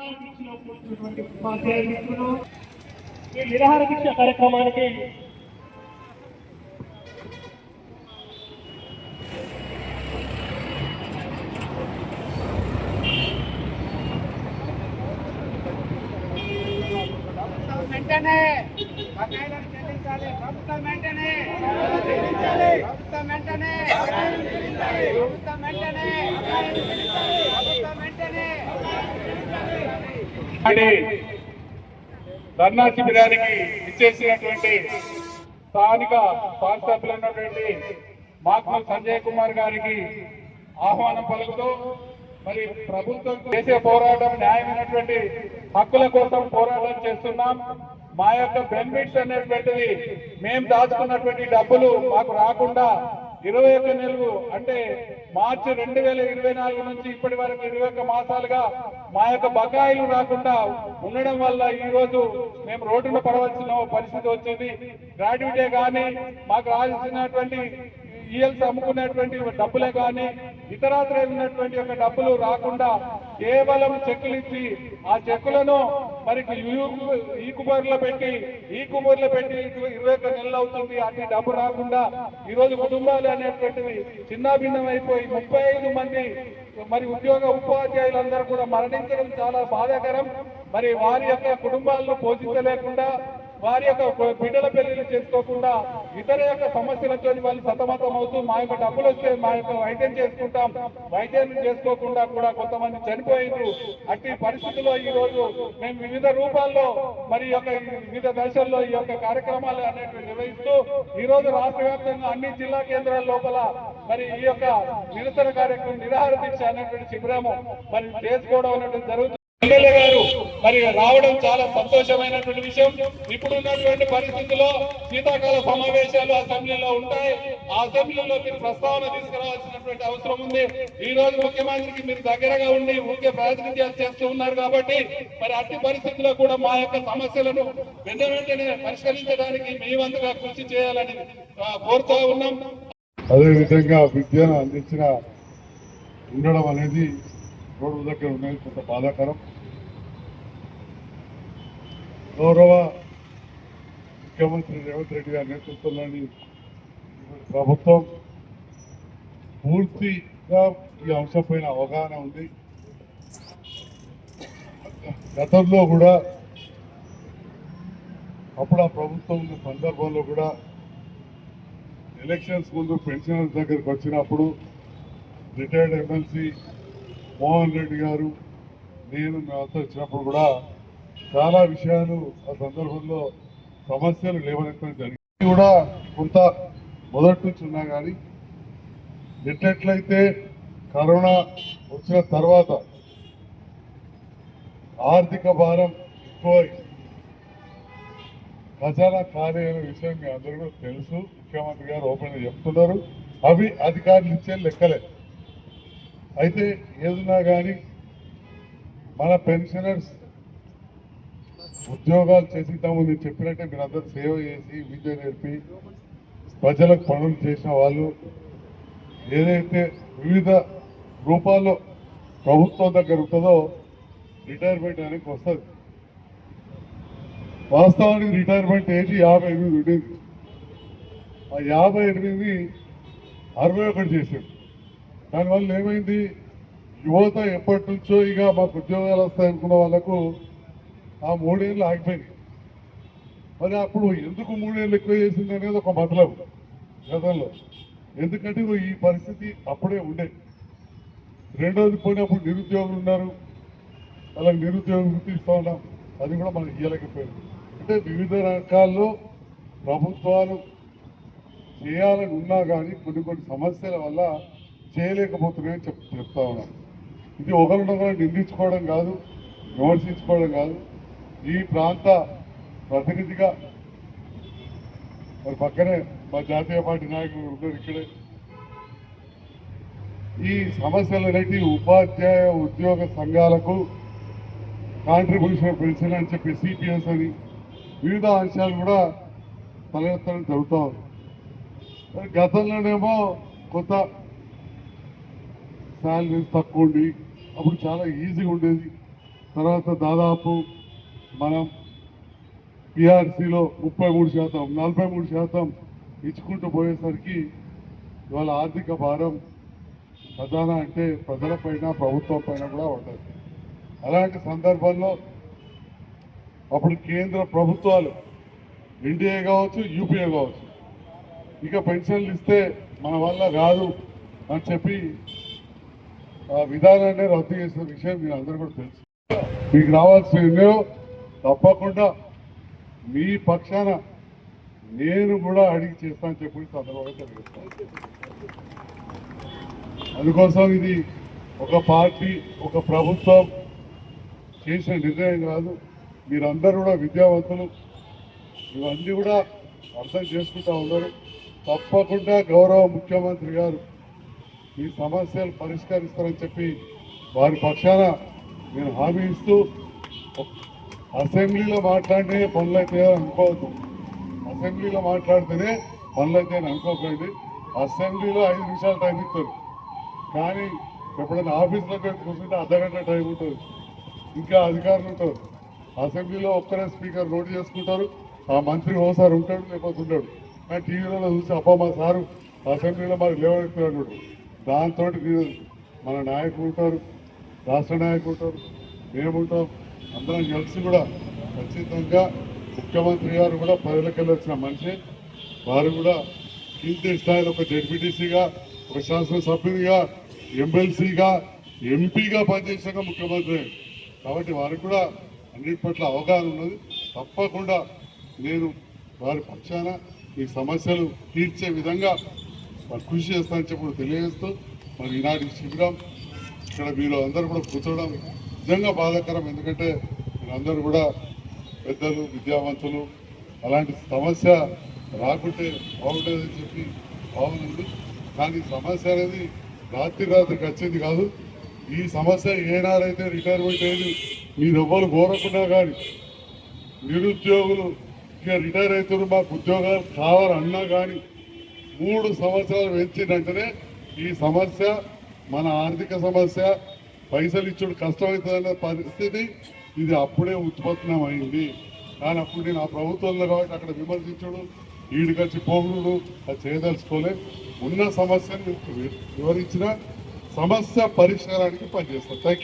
నిరాహార దీక్షలో కూర్చున్నటువంటి ఉపాధ్యాయ మిత్రులు ఈ నిరాహార దీక్ష కార్యక్రమానికి ప్రభుత్వం వెంటనే బకాయిలను చెల్లించాలి ప్రభుత్వం వెంటనే ప్రభుత్వం వెంటనే ప్రభుత్వం వెంటనే ప్రభుత్వం వెంటనే నాటి ధర్నా శిబిరానికి ఇచ్చేసినటువంటి స్థానిక శాసనసభ్యులు ఉన్నటువంటి మాకు సంజయ్ కుమార్ గారికి ఆహ్వానం పలుకుతూ మరి ప్రభుత్వం చేసే పోరాటం న్యాయమైనటువంటి హక్కుల కోసం పోరాటం చేస్తున్నాం. మా యొక్క బెనిఫిట్స్ అనేటువంటిది మేము దాచుకున్నటువంటి డబ్బులు మాకు రాకుండా ఇరవై ఒక్క నెలలు అంటే మార్చి రెండు వేల ఇరవై నాలుగు నుంచి ఇప్పటి వరకు ఇరవై ఒక్క మాసాలుగా మా యొక్క బకాయిలు రాకుండా ఉండడం వల్ల ఈ రోజు మేము రోడ్డున పడవలసిన పరిస్థితి వచ్చింది. గ్రాడ్యుయేటే కానీ మాకు రాల్సినటువంటి ఈఎల్స్ అమ్ముకునేటువంటి డబ్బులే కానీ ఇతరాత్ర ఉన్నటువంటి యొక్క డబ్బులు రాకుండా కేవలం చెక్కులు ఇచ్చి ఆ చెక్కులను మరి ఈ కుమారులు పెట్టి ఈ కుబర్లో పెట్టి ఇరవై ఒక్క నెలలు అవుతుంది. అన్ని డబ్బు రాకుండా ఈ రోజు కుటుంబాలు అనేటువంటివి చిన్నాభిన్నం అయిపోయి ముప్పై ఐదు మంది మరి ఉద్యోగ ఉపాధ్యాయులందరూ కూడా మరణించడం చాలా బాధాకరం. మరి వారి యొక్క కుటుంబాలను పోషించలేకుండా వారి యొక్క బిడ్డల పెళ్ళిళ్ళు చేసుకోకుండా ఇతర యొక్క సమస్యలతో వాళ్ళు సతమతం అవుతూ మా యొక్క డబ్బులు వస్తే మా యొక్క వైద్యం చేసుకుంటాం. వైద్యం చేసుకోకుండా కూడా కొంతమంది చనిపోయింది అట్టి పరిస్థితుల్లో ఈ రోజు మేము వివిధ రూపాల్లో మరి ఈ యొక్క వివిధ దశల్లో ఈ యొక్క కార్యక్రమాలు అనేవి నిర్వహిస్తూ ఈ రోజు రాష్ట్ర వ్యాప్తంగా అన్ని జిల్లా కేంద్రాల లోపల మరి ఈ యొక్క నిరసన కార్యక్రమం నిరాహార దీక్ష అనేటువంటి శిబిరము మరి చేసుకోవడం అనేటువంటి జరుగుతుంది మరి రావడం చాలా సంతోషమైనటువంటి విషయం. ఇప్పుడున్నటువంటి పరిస్థితుల్లో శీతాకాల సమావేశాలు అసెంబ్లీలో ఉంటాయి. ఆ అసెంబ్లీలో మీరు ప్రస్తావన తీసుకురావాల్సినటువంటి అవసరం ఉంది. ఈ రోజు ముఖ్యమంత్రికి మీరు దగ్గరగా ఉండి ఊరికే ప్రాతినిధ్యాలు చేస్తూ ఉన్నారు కాబట్టి మరి అట్టి పరిస్థితుల్లో కూడా మా యొక్క సమస్యలను వెంట వెంటనే పరిష్కరించడానికి మీ వంతుగా కృషి చేయాలని కోరుతూ ఉన్నాం. అదేవిధంగా విద్యను అందించిన ఉండడం అనేది రోడ్డు దగ్గర ఉన్నది కొంత బాధాకరం. గౌరవ ముఖ్యమంత్రి రేవంత్ రెడ్డి గారి నేతృత్వంలోని ప్రభుత్వం పూర్తిగా ఈ అంశం పైన అవగాహన ఉంది. గతంలో కూడా అప్పుడు ఆ ప్రభుత్వం ఉన్న సందర్భంలో కూడా ఎలక్షన్స్ ముందు పెన్షనర్స్ దగ్గరికి వచ్చినప్పుడు రిటైర్డ్ ఎమ్మెల్సీ మోహన్ రెడ్డి గారు నేను మేమంతా వచ్చినప్పుడు కూడా చాలా విషయాలు ఆ సందర్భంలో సమస్యలు లేవనెత్తడం జరిగింది. కూడా కొంత మొదటి నుంచి ఉన్నా కానీ ఎట్లట్లయితే కరోనా వచ్చిన తర్వాత ఆర్థిక భారం ఎక్కువ ఖజానా ఖాళీ అయిన విషయం మీ అందరూ తెలుసు. ముఖ్యమంత్రి గారు ఓపెన్ చెప్తున్నారు. అవి అధికారులు ఇచ్చే లెక్కలే. అయితే ఏదున్నా కానీ మన పెన్షనర్స్ ఉద్యోగాలు చేసిద్దాము నేను చెప్పినట్టే మీరందరూ సేవ చేసి విద్య నేర్పి ప్రజలకు పనులు చేసిన వాళ్ళు ఏదైతే వివిధ రూపాల్లో ప్రభుత్వం దగ్గర ఉంటుందో రిటైర్మెంట్ అనేది వస్తుంది. వాస్తవానికి రిటైర్మెంట్ ఏజ్ యాభై ఎనిమిది ఉండేది. ఆ యాభై ఎనిమిది అరవై ఒకటి చేశారు దానివల్ల ఏమైంది? యువత ఎప్పటి నుంచో ఇక మాకు ఉద్యోగాలు వస్తాయనుకున్న వాళ్ళకు ఆ మూడేళ్ళు ఆగిపోయింది మరి అప్పుడు ఎందుకు మూడేళ్ళు ఎక్కువ చేసింది అనేది ఒక మతలం గతంలో. ఎందుకంటే ఈ పరిస్థితి అప్పుడే ఉండేది రెండోది పోయినప్పుడు నిరుద్యోగులు ఉన్నారు. అలా నిరుద్యోగం గుర్తిస్తూ ఉన్నాం. అది కూడా మనకి ఇవ్వలేకపోయింది అంటే వివిధ రకాల్లో ప్రభుత్వాలు చేయాలని ఉన్నా కానీ కొన్ని కొన్ని సమస్యల వల్ల చేయలేకపోతున్నాయని చెప్ చెప్తా ఉన్నాం. ఇది ఒకరినొకరు నిందించుకోవడం కాదు విమర్శించుకోవడం కాదు ఈ ప్రాంత ప్రతినిధిగా మరి పక్కనే మా జాతీయ పార్టీ నాయకులు ఉన్నారు ఇక్కడే. ఈ సమస్యలు ఉపాధ్యాయ ఉద్యోగ సంఘాలకు కాంట్రిబ్యూషన్ పెన్షన్ అని చెప్పి సిపిఎస్ అని వివిధ అంశాలు కూడా తలెత్తడం జరుగుతూ ఉంది. గతంలోనేమో కొత్త శాలరీస్ తక్కువ ఉండి అప్పుడు చాలా ఈజీగా ఉండేది. తర్వాత దాదాపు మనం పిఆర్సీలో ముప్పై మూడు శాతం నలభై మూడు శాతం ఇచ్చుకుంటూ పోయేసరికి ఇవాళ ఆర్థిక భారం ప్రధాన అంటే ప్రజలపైన ప్రభుత్వం పైన కూడా ఉంటుంది అలాంటి సందర్భంలో అప్పుడు కేంద్ర ప్రభుత్వాలు ఎన్డీఏ కావచ్చు యూపీఏ కావచ్చు ఇక పెన్షన్లు ఇస్తే మన వల్ల కాదు అని చెప్పి ఆ విధానాన్ని రద్దు చేసిన విషయం మీరు అందరూ కూడా తెలుసు. మీకు రావాల్సిన ఎన్నో తప్పకుండా మీ పక్షాన నేను కూడా అడిగి చేస్తాను చెప్పి సందర్భంగా తెలియజేస్తాను. అందుకోసం ఇది ఒక పార్టీ ఒక ప్రభుత్వం చేసిన నిర్ణయం కాదు. మీరందరూ కూడా విద్యావంతులు. ఇవన్నీ కూడా అర్థం చేసుకుంటా ఉన్నారు. తప్పకుండా గౌరవ ముఖ్యమంత్రి గారు ఈ సమస్యలు పరిష్కరిస్తారని చెప్పి వారి పక్షాన నేను హామీ ఇస్తూ అసెంబ్లీలో మాట్లాడితే పనులైతే అనుకోవద్దు. అసెంబ్లీలో మాట్లాడితేనే పనులైతే అనుకోకండి. అసెంబ్లీలో ఐదు నిమిషాలు టైం ఇస్తారు. కానీ ఎప్పుడైనా ఆఫీస్లో కూర్చుంటే అర్ధగంట టైం ఉంటుంది. ఇంకా అధికారులు ఉంటారు. అసెంబ్లీలో ఒక్కరే స్పీకర్ నోట్ చేసుకుంటారు. ఆ మంత్రి ఓసారి ఉంటాడు లేకపోతే ఉంటాడు కానీ టీవీలో చూసి అబ్బా మా సారు అసెంబ్లీలో మరి లేవనెత్తున్నాడు దాంతో మన నాయకులు ఉంటారు రాష్ట్ర నాయకులు ఉంటారు మేము ఉంటాం. అందరం కలిసి కూడా ఖచ్చితంగా ముఖ్యమంత్రి గారు కూడా ప్రజలకు వచ్చిన మనిషి. వారు కూడా కింది స్థాయిలో ఒక జడ్పీటీసీగా ఒక శాసనసభ్యునిగా ఎమ్మెల్సీగా ఎంపీగా పనిచేసాక ముఖ్యమంత్రి. కాబట్టి వారికి కూడా అన్నిటి పట్ల అవగాహన ఉన్నది. తప్పకుండా నేను వారి పక్షాన ఈ సమస్యలు తీర్చే విధంగా వారు కృషి చేస్తానని చెప్పి తెలియజేస్తూ మరి ఈనాటి శిబిరం ఇక్కడ మీరు అందరూ కూడా కూర్చోవడం నిజంగా బాధాకరం. ఎందుకంటే మీరందరూ కూడా పెద్దలు విద్యావంతులు అలాంటి సమస్య రాకుంటే బాగుంటుందని చెప్పి బాగుంది కానీ సమస్య అనేది రాత్రి రాత్రికి వచ్చింది కాదు. ఈ సమస్య ఏనాడైతే రిటైర్మెంట్ అయ్యేది మీరు ఎవ్వరు కోరకున్నా కానీ నిరుద్యోగులు ఇక రిటైర్ అవుతున్నారు మాకు ఉద్యోగాలు కావాలన్నా కానీ మూడు సంవత్సరాలు పెంచిందంటేనే ఈ సమస్య మన ఆర్థిక సమస్య పైసలు ఇచ్చుడు కష్టమవుతుందనే పరిస్థితి ఇది అప్పుడే ఉత్పన్నమైంది. కానీ అప్పుడు నేను ఆ ప్రభుత్వంలో కాబట్టి అక్కడ విమర్శించుడు ఈడికొచ్చి పోగుడు అది చేయదలుచుకోలే. ఉన్న సమస్యను వివరించిన సమస్య పరిష్కారానికి పనిచేస్తాను థ్యాంక్